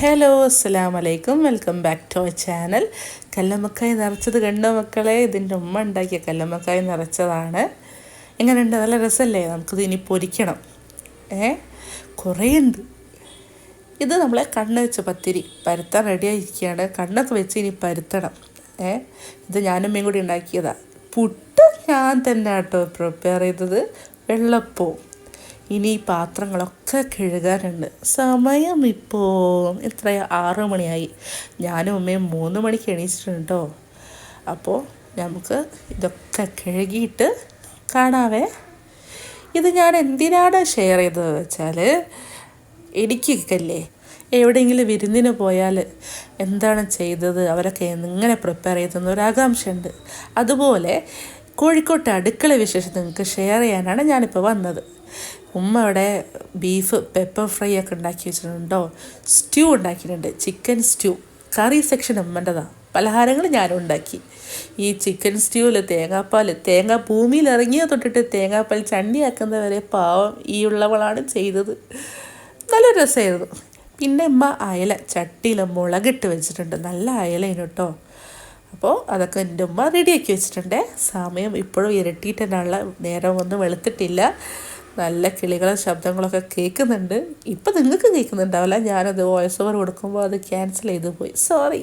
Hello അസ്സാം വലൈക്കും welcome back to our channel കല്ലമ്മക്കായി നിറച്ചത് കണ്ടോ മക്കളെ? ഇതിന്റെ ഉമ്മ ഉണ്ടാക്കിയ കല്ലമ്മക്കായി നിറച്ചതാണ്. എങ്ങനെയുണ്ട് നല്ല രസമല്ലേ? നമുക്കിത് ഇനി പൊരിക്കണം. ഏ? കുറേ ഉണ്ട്. ഇത് നമ്മളെ കണ്ണ് വെച്ച പത്തിരി. പരുത്താൻ റെഡിയായിരിക്കുകയാണ് കണ്ണൊക്കെ വെച്ച് ഇനി പരുത്തണം. ഏ? ഇത് ഞാനമ്മയും കൂടി ഉണ്ടാക്കിയതാണ് പുട്ട് ഞാൻ തന്നെ കേട്ടോ പ്രിപ്പയർ ചെയ്തത്. വെള്ളപ്പവും ഇനി ഈ പാത്രങ്ങളൊക്കെ കഴുകാനുണ്ട്. സമയം ഇപ്പോൾ എത്ര? ആറ് മണിയായി. ഞാനും അമ്മയും മൂന്ന് മണിക്ക് എണീച്ചിട്ടുണ്ട് കേട്ടോ അപ്പോൾ നമുക്ക് ഇതൊക്കെ കഴുകിയിട്ട് കാണാവേ. ഇത് ഞാൻ എന്തിനാണ് ഷെയർ ചെയ്തതെന്ന് വെച്ചാൽ എനിക്കൊക്കെയല്ലേ എവിടെയെങ്കിലും വിരുന്നിന് പോയാൽ എന്താണ് ചെയ്തത്? അവരൊക്കെ എങ്ങനെ പ്രിപ്പയർ ചെയ്തെന്ന് ഒരു ആകാംക്ഷയുണ്ട്. അതുപോലെ കോഴിക്കോട്ടെ അടുക്കള വിശേഷം നിങ്ങൾക്ക് ഷെയർ ചെയ്യാനാണ് ഞാനിപ്പോൾ വന്നത്. ഉമ്മ അവിടെ ബീഫ് പെപ്പർ ഫ്രൈ ഒക്കെ ഉണ്ടാക്കി വെച്ചിട്ടുണ്ടോ? സ്റ്റ്യൂ ഉണ്ടാക്കിയിട്ടുണ്ട്. ചിക്കൻ സ്റ്റ്യൂ കറി സെക്ഷൻ ഉമ്മന്റെതാണ് പലഹാരങ്ങൾ ഞാനും ഉണ്ടാക്കി. ഈ ചിക്കൻ സ്റ്റ്യൂവിൽ തേങ്ങാപ്പാൽ തേങ്ങ ഭൂമിയിൽ ഇറങ്ങിയ തൊട്ടിട്ട് തേങ്ങാപ്പാൽ ചണ്ടിയാക്കുന്നവരെ പാവം ഈ ഉള്ളവളാണ് ചെയ്തത്. നല്ല രസമായിരുന്നു. പിന്നെ ഉമ്മ അയല ചട്ടിയിൽ മുളകിട്ട് വെച്ചിട്ടുണ്ട്. നല്ല അയലേനു കേട്ടോ. അപ്പോൾ അതൊക്കെ എന്റെ ഉമ്മ റെഡിയാക്കി വെച്ചിട്ടുണ്ട്. സമയം ഇപ്പോഴും ഇരട്ടിയിട്ടുള്ള നേരം ഒന്നും വെളുത്തിട്ടില്ല. നല്ല കിളികളും ശബ്ദങ്ങളൊക്കെ കേൾക്കുന്നുണ്ട്. ഇപ്പം നിങ്ങൾക്ക് കേൾക്കുന്നുണ്ടാവില്ല. ഞാനത് വോയിസ് ഓവർ കൊടുക്കുമ്പോൾ അത് ക്യാൻസൽ ചെയ്ത് പോയി. സോറി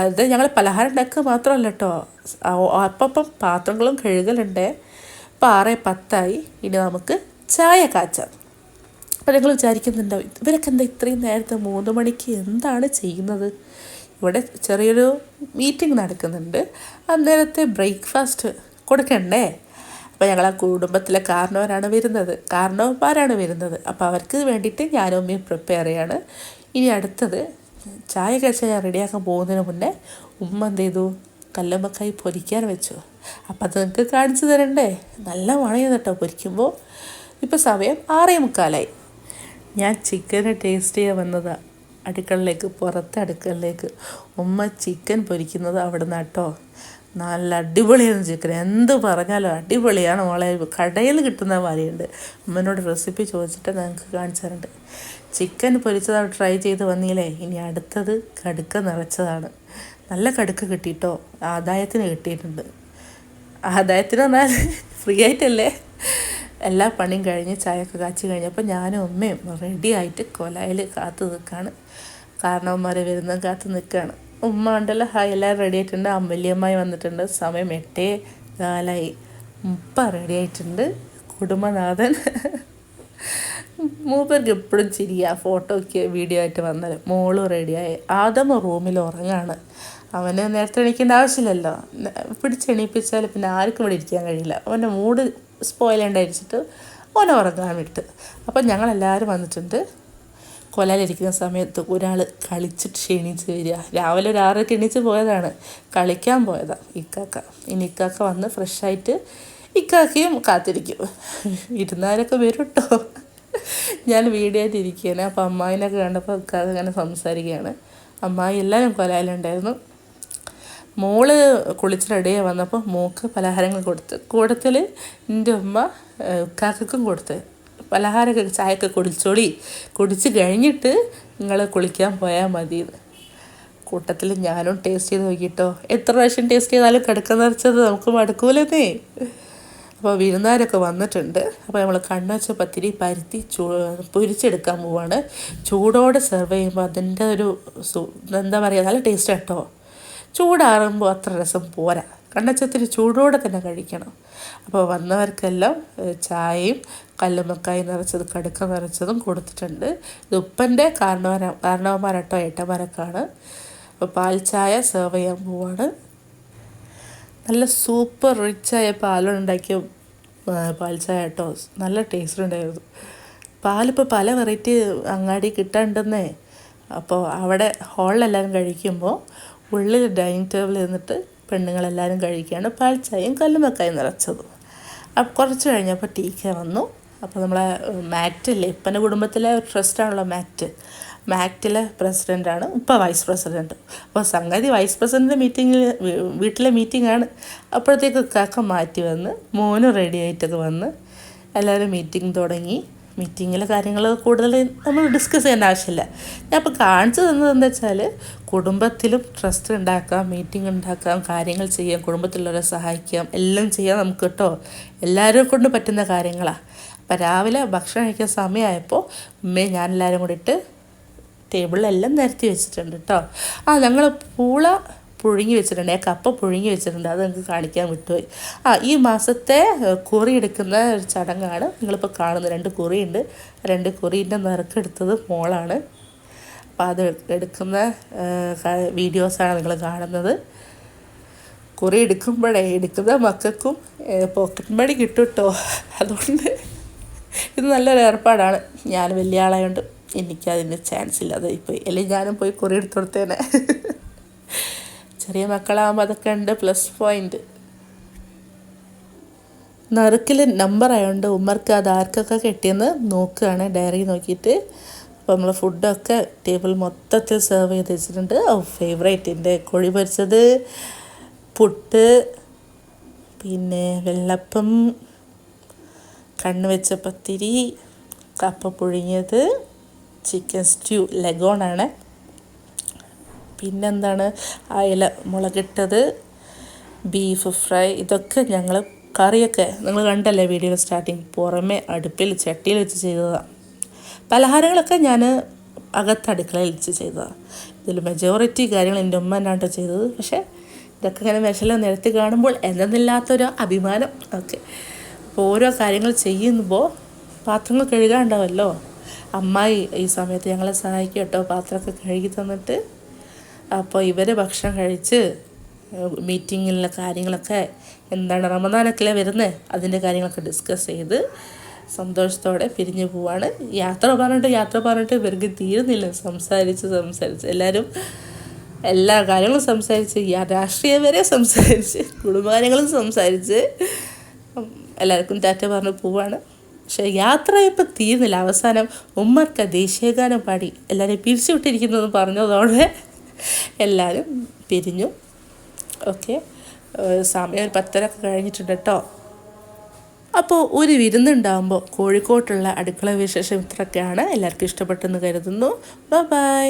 അത് ഞങ്ങൾ പലഹാരം ഉണ്ടാക്കുക മാത്രമല്ല കേട്ടോ. അപ്പം പാത്രങ്ങളും കഴുകലുണ്ട്. അപ്പോൾ ആറ് പത്തായി. ഇനി നമുക്ക് ചായ കാച്ചാം. അപ്പോൾ നിങ്ങൾ വിചാരിക്കുന്നുണ്ടാവും ഇവരൊക്കെ എന്താ ഇത്രയും നേരത്തെ മൂന്ന് മണിക്ക് എന്താണ് ചെയ്യുന്നത്? ഇവിടെ ചെറിയൊരു മീറ്റിംഗ് നടക്കുന്നുണ്ട്. അന്നേരത്തെ ബ്രേക്ക്ഫാസ്റ്റ് കൊടുക്കണ്ടേ? അപ്പോൾ ഞങ്ങൾ ആ കുടുംബത്തിലെ കാരണവരാണ് വരുന്നത്. കാരണവന്മാരാണ് വരുന്നത്. അപ്പോൾ അവർക്ക് വേണ്ടിയിട്ട് ഞാനും അമ്മയും പ്രിപ്പയർ ചെയ്യാണ്. ഇനി അടുത്തത് ചായ കഴിച്ചാൽ ഞാൻ റെഡിയാക്കാൻ പോകുന്നതിന് മുന്നേ ഉമ്മ എന്ത് ചെയ്തു? കല്ലമ്മക്കായി പൊരിക്കാൻ വെച്ചു. അപ്പം അത് നിങ്ങൾക്ക് കാണിച്ചു തരണ്ടേ? നല്ല മണയാണ് കേട്ടോ പൊരിക്കുമ്പോൾ ഇപ്പോൾ സമയം ആറേ മുക്കാലായി. ഞാൻ ചിക്കന് ടേസ്റ്റ് ചെയ്യാൻ വന്നതാണ് അടുക്കളയിലേക്ക് പുറത്തെ അടുക്കളയിലേക്ക്. ഉമ്മ ചിക്കൻ പൊരിക്കുന്നത് അവിടെ നിന്ന് കേട്ടോ നല്ല അടിപൊളിയാണ് ചിക്കൻ. എന്ത് പറഞ്ഞാലും അടിപൊളിയാണ് മോളെ. കടയിൽ കിട്ടുന്ന മാതിരിയുണ്ട്. അമ്മനോട് റെസിപ്പി ചോദിച്ചിട്ട് ഞങ്ങൾക്ക് കാണിച്ചു തരുന്നുണ്ട് ചിക്കൻ പൊരിച്ചത് ട്രൈ ചെയ്ത് വന്നില്ലേ ഇനി അടുത്തത് കടുക്ക നിറച്ചതാണ്. നല്ല കടുക്ക കിട്ടിയിട്ടോ ആദായത്തിന് കിട്ടിയിട്ടുണ്ട്. ആദായത്തിന് പറഞ്ഞാൽ ഫ്രീ ആയിട്ടല്ലേ? എല്ലാ പണിയും കഴിഞ്ഞ് ചായയൊക്കെ കാച്ചി കഴിഞ്ഞപ്പോൾ ഞാനും അമ്മയും റെഡി ആയിട്ട് കൊലയിൽ കാത്തു നിൽക്കുകയാണ് കാരണവന്മാരെ വരുന്ന കാത്തു നിൽക്കുകയാണ് ഉമ്മ ഉണ്ടല്ലോ എല്ലാവരും റെഡി ആയിട്ടുണ്ട്. അമ്പല്യമ്മായി വന്നിട്ടുണ്ട്. സമയം എട്ടേ കാലായി ഉപ്പ റെഡി ആയിട്ടുണ്ട്. കുടുംബനാഥൻ. മൂപ്പർക്ക് എപ്പോഴും ചിരിയാ. ഫോട്ടോയ്ക്ക് വീഡിയോ ആയിട്ട് വന്നത്. മോളും റെഡിയായി ആദമ റൂമിൽ ഉറങ്ങാണ്. അവന് നേരത്തെ എണീക്കേണ്ട ആവശ്യമില്ലല്ലോ. പിടിച്ചെണീപ്പിച്ചാൽ പിന്നെ ആർക്കും ഇവിടെ ഇരിക്കാൻ കഴിയില്ല. അവന്റെ മൂഡ് സ്പോയിലുണ്ടായിരിച്ചിട്ട് ഓനെ ഉറങ്ങാൻ വിട്ട്. അപ്പം ഞങ്ങളെല്ലാവരും വന്നിട്ടുണ്ട്. കൊലയിലിരിക്കുന്ന സമയത്ത് ഒരാൾ കളിച്ചിട്ട് ക്ഷീണിച്ച് വരിക. രാവിലെ ഒരു ആറരയ്ക്ക് എണീച്ച് പോയതാണ്. കളിക്കാൻ പോയതാണ് ഇക്കാക്ക. ഇനി ഇക്കാക്ക വന്ന് ഫ്രഷായിട്ട് ഇക്കാക്കയും കാത്തിരിക്കും. ഇരുന്നാലൊക്കെ വരും കേട്ടോ ഞാൻ വീഡിയോ ഇരിക്കുകയാണ്. അപ്പോൾ അമ്മായിനൊക്കെ കണ്ടപ്പോൾ ഇക്കാക്ക അങ്ങനെ സംസാരിക്കുകയാണ്. അമ്മായി എല്ലാവരും കൊലയിലുണ്ടായിരുന്നു മോൾ കുളിച്ച് റെഡിയായി വന്നപ്പോൾ മോക്ക് പലഹാരങ്ങൾ കൊടുത്ത്. കൂടത്തിൽ എന്റെ ഉമ്മ കാക്കക്കും കൊടുത്ത്. പലഹാരമൊക്കെ ചായയൊക്കെ കുടിച്ചോളി. കുടിച്ച് കഴിഞ്ഞിട്ട് നിങ്ങൾ കുളിക്കാൻ പോയാൽ മതി. കൂട്ടത്തിൽ ഞാനും ടേസ്റ്റ് ചെയ്ത് നോക്കിയിട്ടോ എത്ര പ്രാവശ്യം ടേസ്റ്റ് ചെയ്താലും കിടക്ക നിറച്ചത് നമുക്ക് മടുക്കൂലെന്നേ. അപ്പോൾ വിരുന്നുകാരൊക്കെ വന്നിട്ടുണ്ട്. അപ്പോൾ നമ്മൾ കണ്ണുവച്ച പത്തിരി പരുത്തി ചൂ പൊരിച്ചെടുക്കാൻ പോവാണ്. ചൂടോടെ സെർവ് ചെയ്യുമ്പോൾ അതിന്റെ ഒരു എന്താ പറയുക നല്ല ടേസ്റ്റ് കേട്ടോ ചൂടാറുമ്പോൾ അത്ര രസം പോരാ. കണ്ണച്ചത്തിരി ചൂടോടെ തന്നെ കഴിക്കണം. അപ്പോൾ വന്നവർക്കെല്ലാം ചായയും കല്ലുമക്കായി നിറച്ചത് കടുക്ക നിറച്ചതും കൊടുത്തിട്ടുണ്ട്. ഇത് ഉപ്പന്റെ കാരണവര കാരണവന്മാരട്ടോ ഏട്ടന്മാരൊക്കെയാണ് അപ്പോൾ പാൽ ചായ സെർവ് ചെയ്യാൻ പോവാണ്. നല്ല സൂപ്പർ റിച്ചായ പാലുണ്ടാക്കിയ പാൽ ചായ കേട്ടോ. നല്ല ടേസ്റ്റ് ഉണ്ടായിരുന്നു. പാലിപ്പോൾ പല വെറൈറ്റി അങ്ങാടി കിട്ടാണ്ടെന്നേ. അപ്പോൾ അവിടെ ഹോളിലെല്ലാം കഴിക്കുമ്പോൾ ഉള്ളിൽ ഡൈനിങ് ടേബിൾ ഇരുന്നിട്ട് പെണ്ണുങ്ങളെല്ലാവരും കഴിക്കുകയാണ്. പാൽച്ചായയും കല്ലുമക്കായും നിറച്ചതും. അപ്പം കുറച്ച് കഴിഞ്ഞപ്പോൾ ടീക്ക വന്നു. അപ്പോൾ നമ്മളെ മാറ്റില്ലേ ഇപ്പന്റെ കുടുംബത്തിലെ ഒരു ട്രസ്റ്റാണല്ലോ മാറ്റ്. മാക്റ്റിലെ പ്രസിഡന്റാണ് ഉപ്പ വൈസ് പ്രസിഡന്റ് അപ്പോൾ സംഗതി വൈസ് പ്രസിഡന്റ് മീറ്റിങ്ങിൽ വീട്ടിലെ മീറ്റിങ്ങാണ്. അപ്പോഴത്തേക്ക് കാക്ക മാറ്റി വന്ന് മോന് റെഡി ആയിട്ടൊക്കെ വന്ന് എല്ലാവരും മീറ്റിംഗ് തുടങ്ങി. മീറ്റിങ്ങിലെ കാര്യങ്ങൾ കൂടുതൽ നമ്മൾ ഡിസ്കസ് ചെയ്യേണ്ട ആവശ്യമില്ല. ഞാൻ ഇപ്പോൾ കാണിച്ചു തന്നത് എന്താ വെച്ചാൽ കുടുംബത്തിലും ട്രസ്റ്റ് ഉണ്ടാക്കാം മീറ്റിംഗ് ഉണ്ടാക്കാം കാര്യങ്ങൾ ചെയ്യാം കുടുംബത്തിലുള്ളവരെ സഹായിക്കാം എല്ലാം ചെയ്യാം നമുക്ക് കേട്ടോ. എല്ലാവരും കൊണ്ട് പറ്റുന്ന കാര്യങ്ങളാണ് അപ്പം രാവിലെ ഭക്ഷണം കഴിക്കാൻ സമയമായപ്പോൾ ഉമ്മയും ഞാനെല്ലാവരും കൂടിയിട്ട് ടേബിളിലെല്ലാം നിരത്തി വെച്ചിട്ടുണ്ട് കേട്ടോ. ആ ഞങ്ങൾ പൂള പുഴുങ്ങി വെച്ചിട്ടുണ്ട്. കപ്പ പുഴുങ്ങി വെച്ചിട്ടുണ്ട്. അത് നിങ്ങൾക്ക് കാണിക്കാൻ വിട്ടുപോയി. ആ ഈ മാസത്തെ കുറി എടുക്കുന്ന ഒരു ചടങ്ങാണ് നിങ്ങളിപ്പോൾ കാണുന്നത്. രണ്ട് കുറിയുണ്ട്. രണ്ട് കുറിന്റെ നിറക്കെടുത്തത് മോളാണ്. അപ്പോൾ അത് എടുക്കുന്ന വീഡിയോസാണ് നിങ്ങൾ കാണുന്നത്. കുറി എടുക്കുമ്പോഴേ എടുക്കുന്ന മക്കൾക്കും പോക്കറ്റ് മണി കിട്ടും കേട്ടോ അതുകൊണ്ട് ഇത് നല്ലൊരു ഏർപ്പാടാണ്. ഞാൻ വലിയ ആളായതുകൊണ്ട് എനിക്കതിന് ചാൻസ് ഇല്ലാതെ പോയി അല്ലെങ്കിൽ ഞാനും പോയി കുറി എടുത്തു കൊടുത്തേനെ. ചെറിയ മക്കളാകുമ്പോൾ അതൊക്കെ ഉണ്ട് പ്ലസ് പോയിന്റ് നറുക്കിൽ നമ്പർ ആയതുകൊണ്ട് ഉമ്മർക്ക് അത് ആർക്കൊക്കെ കിട്ടിയെന്ന് നോക്കുകയാണ് ഡയറി നോക്കിയിട്ട്. അപ്പോൾ നമ്മൾ ഫുഡൊക്കെ ടേബിൾ മൊത്തത്തിൽ സെർവ് ചെയ്ത് വെച്ചിട്ടുണ്ട്. ഫേവറേറ്റ് എന്റെ കോഴി പൊരിച്ചത് പുട്ട് പിന്നെ വെള്ളപ്പം കണ്ണ് വെച്ച പത്തിരി കപ്പ പുഴുങ്ങിയത് ചിക്കൻ സ്റ്റ്യൂ ലഗോണാണ് പിന്നെന്താണ്? അയല മുളകിട്ടത് ബീഫ് ഫ്രൈ ഇതൊക്കെ ഞങ്ങൾ കറിയൊക്കെ നിങ്ങൾ കണ്ടല്ലേ വീഡിയോ സ്റ്റാർട്ടിങ് പുറമെ അടുപ്പിൽ ചട്ടിയിൽ വെച്ച് ചെയ്തതാണ് പലഹാരങ്ങളൊക്കെ ഞാൻ അകത്ത് അടുക്കളയിൽ വെച്ച് ചെയ്തതാണ് ഇതിൽ മെജോറിറ്റി കാര്യങ്ങൾ എന്റെ ഉമ്മ എന്നാട്ടോ ചെയ്തത്. പക്ഷേ ഇതൊക്കെ ഇങ്ങനെ വിശല നിരത്തി കാണുമ്പോൾ എന്തെന്നില്ലാത്തൊരു അഭിമാനം. ഓക്കെ. അപ്പോൾ ഓരോ കാര്യങ്ങൾ ചെയ്യുമ്പോൾ പാത്രങ്ങൾ കഴുകാണ്ടാവല്ലോ. അമ്മായി ഈ സമയത്ത് ഞങ്ങളെ സഹായിക്കും കേട്ടോ. പാത്രമൊക്കെ കഴുകി തന്നിട്ട് അപ്പോൾ ഇവർ ഭക്ഷണം കഴിച്ച് മീറ്റിങ്ങിലെ കാര്യങ്ങളൊക്കെ എന്താണ് റമദാനൊക്കെ വരുന്നത് അതിന്റെ കാര്യങ്ങളൊക്കെ ഡിസ്കസ് ചെയ്ത് സന്തോഷത്തോടെ പിരിഞ്ഞു പോവാണ്. യാത്ര പറഞ്ഞിട്ട് യാത്ര പറഞ്ഞിട്ട് ഇവർക്ക് തീരുന്നില്ല. സംസാരിച്ച് സംസാരിച്ച് എല്ലാവരും എല്ലാ കാര്യങ്ങളും സംസാരിച്ച് രാഷ്ട്രീയം വരെ സംസാരിച്ച് കുടുംബകാര്യങ്ങളും സംസാരിച്ച് എല്ലാവർക്കും ടാറ്റ പറഞ്ഞ് പോവാണ്. പക്ഷെ യാത്ര ഇപ്പം തീരുന്നില്ല. അവസാനം ഉമ്മർക്ക ദേശീയഗാനം പാടി എല്ലാവരെയും പിരിച്ചു വിട്ടിരിക്കുന്നതെന്ന് പറഞ്ഞതോടെ എല്ലാവരും പിരിഞ്ഞു. ഓക്കെ. സമയം ഒരു പത്തരൊക്കെ കഴിഞ്ഞിട്ടുണ്ട് കേട്ടോ അപ്പോൾ ഒരു വിരുന്നുണ്ടാകുമ്പോൾ കോഴിക്കോട്ടുള്ള അടുക്കള വിശേഷം ഇത്രയൊക്കെയാണ്. എല്ലാവർക്കും ഇഷ്ടപ്പെട്ടെന്ന് കരുതുന്നു. ബൈ